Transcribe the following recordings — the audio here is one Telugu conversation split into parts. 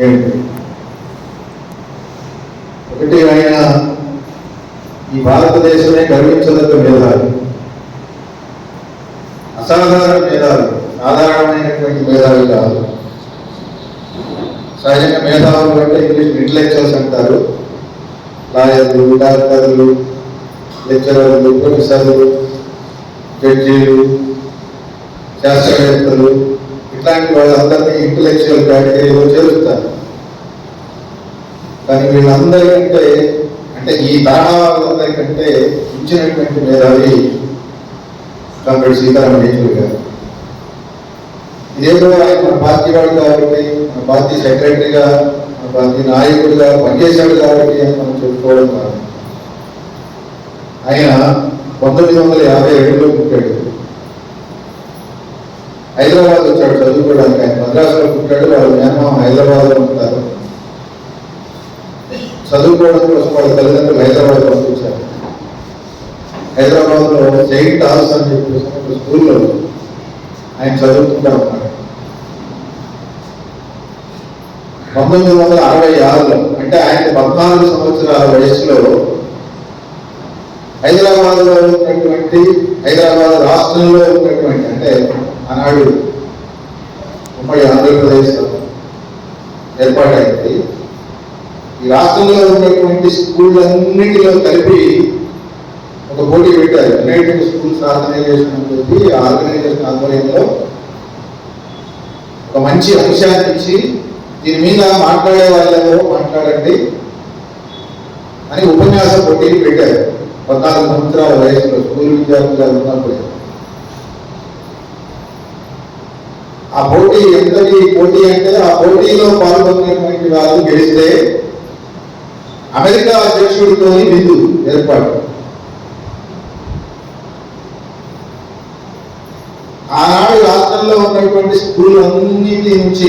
ఏంటి ఒకటి ఆయన ఈ భారతదేశమే గర్వించదగ్గ మేధావి. అసాధారణ మేధావి. సాధారణమైనటువంటి మేధావి కాదు. సహజంగా మేధావులు అంటే ఇంగ్లీష్ ఇంటలెక్చువల్స్ అంటారు. లాయర్లు డాక్టర్లు లెక్చరర్లు ప్రొఫెసర్లు జడ్జీలు శాస్త్రవేత్తలు ఇట్లాంటి వాళ్ళందరినీ ఇంటలెక్చువల్ కేటగిరీలో చేరుస్తారు. కానీ వీళ్ళందరికంటే అంటే ఈ తరహా వాళ్ళందరికంటే ఇచ్చినటువంటి మేధావి కామ్రేడ్ సీతారామ యేచూరి గారు. ఇదేదో ఆయన మన పార్టీ వాడు కాబట్టి మన పార్టీ సెక్రటరీగా మన పార్టీ నాయకుడిగా పనిచేశాడు కాబట్టి అని మనం చెప్పుకోవడం కాదు. ఆయన పంతొమ్మిది వందల యాభై ఏడులో పుట్టాడు. హైదరాబాద్ వచ్చాడు చదువుకోవడానికి. ఆయన మద్రాసులో పుట్టాడు వాళ్ళ మేనమామ హైదరాబాద్లో ఉంటారు. చదువుకోవడం కోసం వాళ్ళ తల్లిదండ్రులు హైదరాబాద్ పంపించారు. హైదరాబాద్లో సెయింట్ ఆల్స్ అని చెప్పేసి ఒక స్కూల్లో ఆయన చదువుకుంటా ఉన్నాడు పంతొమ్మిది వందల అరవై ఆరులో అంటే ఆయన పద్నాలుగు సంవత్సరాల వయసులో హైదరాబాద్లో ఉన్నటువంటి హైదరాబాద్ రాష్ట్రంలో ఉన్నటువంటి అంటే ఆనాడు ఉమ్మడి ఆంధ్రప్రదేశ్ ఏర్పాటైంది. ఈ రాష్ట్రంలో ఉన్నటువంటి స్కూళ్ళన్నిటిలో కలిపి ఒక పోటీ పెట్టారు. యునైటెడ్ స్కూల్స్ ఆర్గనైజేషన్ అని చెప్పి ఆర్గనైజేషన్ ఆధ్వర్యంలో ఒక మంచి అంశాన్ని ఇచ్చి దీని మీద మాట్లాడే వాళ్ళేమో మాట్లాడండి అని ఉపన్యాస పోటీలు పెట్టారు. పద్నాలుగు సంవత్సరాల వయసులో స్కూల్ విద్యార్థులు ఉన్నప్పుడు ఆ పోటీ ఎంతటి పోటీ అంటే ఆ పోటీలో పాల్గొన్నటువంటి వాళ్ళు గెలిస్తే అమెరికా అధ్యక్షుడితో విందు ఏర్పాటు. ఆనాడు రాష్ట్రంలో ఉన్నటువంటి స్కూల్ అన్నిటి నుంచి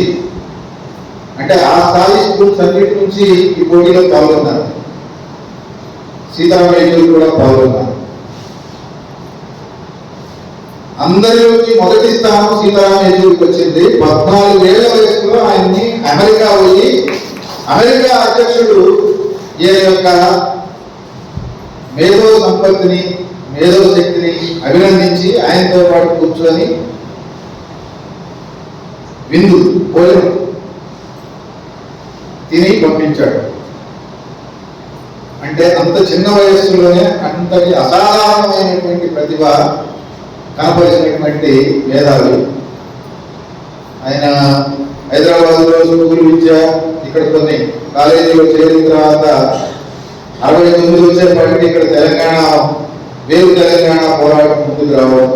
అంటే ఆ స్థాయి స్కూల్స్ అన్నిటి నుంచి ఈ పోటీలో పాల్గొన్నారు. సీతారామయ్య కూడా పాల్గొన్నారు. అందరిలోకి మొదటి స్థానం సీతారామయ్యకి వచ్చింది. పద్నాలుగు ఏళ్ళ వయసులో ఆయన్ని అమెరికా పోయి అమెరికా అధ్యక్షుడు ఏ యొక్క మేధో సంపత్తిని మేధో శక్తిని అభినందించి ఆయనతో పాటు కూర్చొని విందు భోజనం తిని పంపించాడు. అంటే అంత చిన్న వయస్సులోనే అంతటి అసాధారణమైనటువంటి ప్రతిభ కనపరిచినటువంటి మేధావి. ఆయన హైదరాబాద్లో స్కూల్ విద్య ఇక్కడ కొన్ని కాలేజీలో చేరిన తర్వాత అరవై తొమ్మిది వచ్చేప్పటికి ఇక్కడ తెలంగాణ వేరు తెలంగాణ పోరాటం ముందుకు రావడం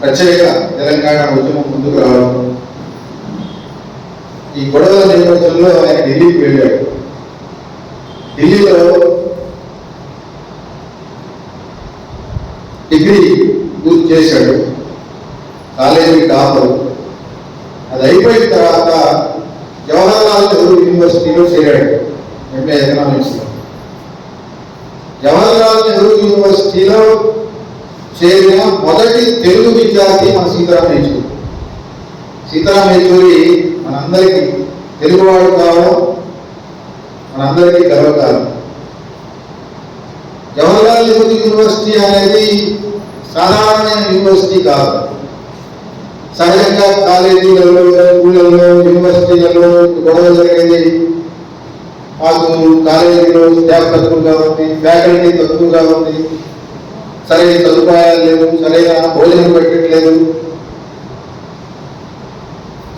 ప్రత్యేక తెలంగాణ ఉద్యమం ముందుకు రావడం. ఈ గొడవల నేపథ్యంలో ఆయన ఢిల్లీకి వెళ్ళాడు. ఢిల్లీలో డిగ్రీ పూర్తి చేశాడు. కాలేజీ టాపర్ అది అయిపోయిన తర్వాత జవహర్లాల్ నెహ్రూ యూనివర్సిటీలో చేరాడు. ఎంఏ ఎకనామిక్స్లో జవహర్లాల్ నెహ్రూ యూనివర్సిటీలో చేరిన మొదటి తెలుగు విద్యార్థి మన సీతారాం యేచూరి. సీతారాం యేచూరి మనందరికీ తెలుగువాడు కావడం మనందరికీ గర్వకాలం జవహర్లాల్ నెహ్రూ యూనివర్సిటీ అనేది సాధారణమైన యూనివర్సిటీ కాదు. సహజంగా కాలేజీలలో స్కూళ్ళల్లో యూనివర్సిటీలలో గొడవ జరిగేది మాకు కాలేజీలో స్టాఫ్ తక్కువగా ఉంది ఫ్యాకల్టీ తక్కువగా ఉంది. సరైన సదుపాయాలు లేవు సరైన భోజనం పెట్టట్లేదు.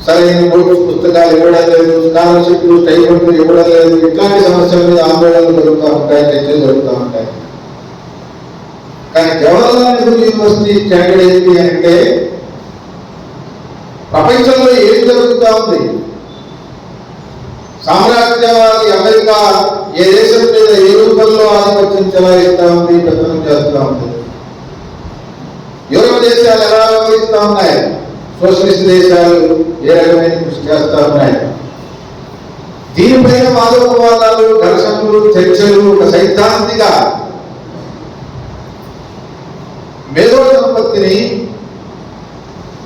సరైన పుస్తకాలు ఇవ్వడం లేదు స్కాలర్షిప్లు స్టైఫండ్లు ఇవ్వడం లేదు. ఇట్లాంటి సమస్యల మీద ఆందోళనలు జరుగుతూ ఉంటాయి చర్చలు జరుగుతూ ఉంటాయి. కానీ జవహర్లాల్ నెహ్రూ యూనివర్సిటీ స్టాండర్డ్ ఏంటి అంటే ప్రపంచంలో ఏం జరుగుతూ ఉంది? సామ్రాజ్యవాది అమెరికా ఏ దేశం మీద ఏ రూపంలో ఆధిపత్యం చెలాయిస్తా ఉంది? పెత్తనం చేస్తూ ఉంది. యూరోప్ దేశాలు ఎలా వ్యవహరిస్తూ ఉన్నాయి? సోషలిస్ట్ దేశాలు ఏ రకమైన కృషి చేస్తూ ఉన్నాయి? దీనిపైన మాధవ వాదోపవాదాలు ఘర్షణలు చర్చలు ఒక సైద్ధాంతిక మేధో సంపత్తిని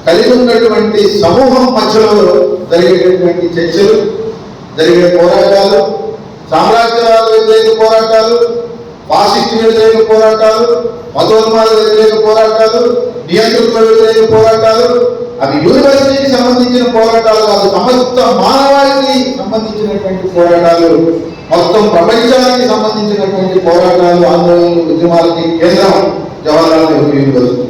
కలిగి ఉన్నటువంటి సమూహం మధ్యలో జరిగేటటువంటి చర్చలు జరిగే పోరాటాలు సామ్రాజ్యవాదులు వ్యతిరేక పోరాటాలు ఫాసిస్ట్ వ్యతిరేక పోరాటాలు మతోన్మాద వ్యతిరేక పోరాటాలు నియంత్రితుల వ్యతిరేక పోరాటాలు అవి యూనివర్సిటీకి సంబంధించిన పోరాటాలు కాదు సమస్త మానవాళికి సంబంధించినటువంటి పోరాటాలు మొత్తం ప్రపంచానికి సంబంధించినటువంటి పోరాటాలు ఆందోళనలు ఉద్యమాలకి కేంద్రం జవహర్లాల్ నెహ్రూ యూనివర్సిటీ